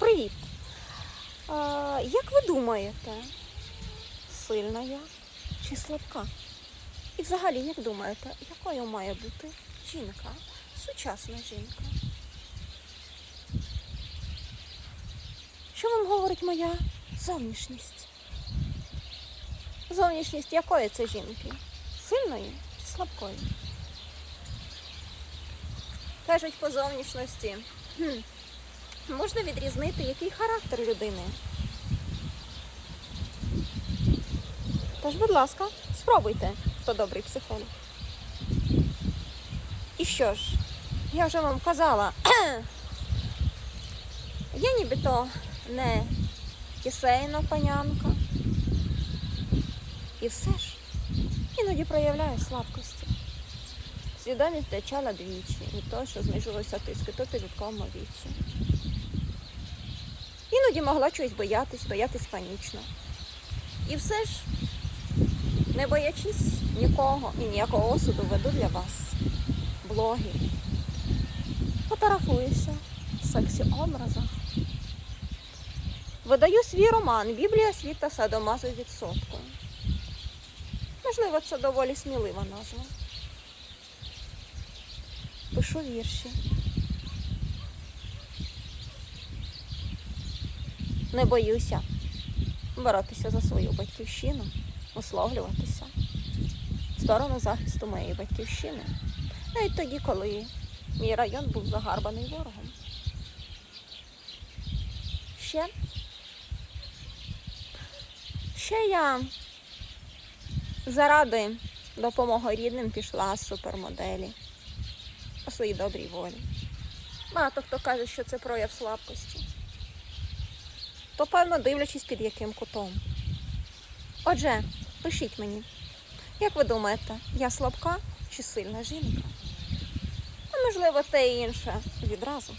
Привіт. А, як ви думаєте, сильна я чи слабка? І взагалі, як думаєте, якою має бути жінка, сучасна жінка? Що вам говорить моя зовнішність? Зовнішність якої це жінки? Сильної чи слабкої? Кажуть по зовнішності. Хм, можна відрізнити, який характер людини. Тож, будь ласка, спробуйте, хто добрий психолог. І що ж, я вже вам казала, я нібито не кисейна панянка. І все ж іноді проявляю слабкості. Свідомість втрачала двічі, і то, що знижувався тиск, і то підлітковому віці. Іноді могла чогось боятись, боятись панічно. І все ж, не боячись нікого і ніякого осуду, веду для вас блоги. Фотографуюся в сексі-образах. Видаю свій роман Біблія світа садомазу відсотку. Можливо, це доволі смілива назва. Пишу вірші. Не боюся боротися за свою батьківщину, условлюватися в сторону захисту моєї батьківщини. Навіть тоді, коли мій район був загарбаний ворогом. Ще, ще я заради допомоги рідним пішла з супермоделі по своїй добрій волі. Багато хто каже, що це прояв слабкості. То певно дивлячись під яким кутом. Отже, пишіть мені, як ви думаєте, я слабка чи сильна жінка? А можливо, те і інше відразу.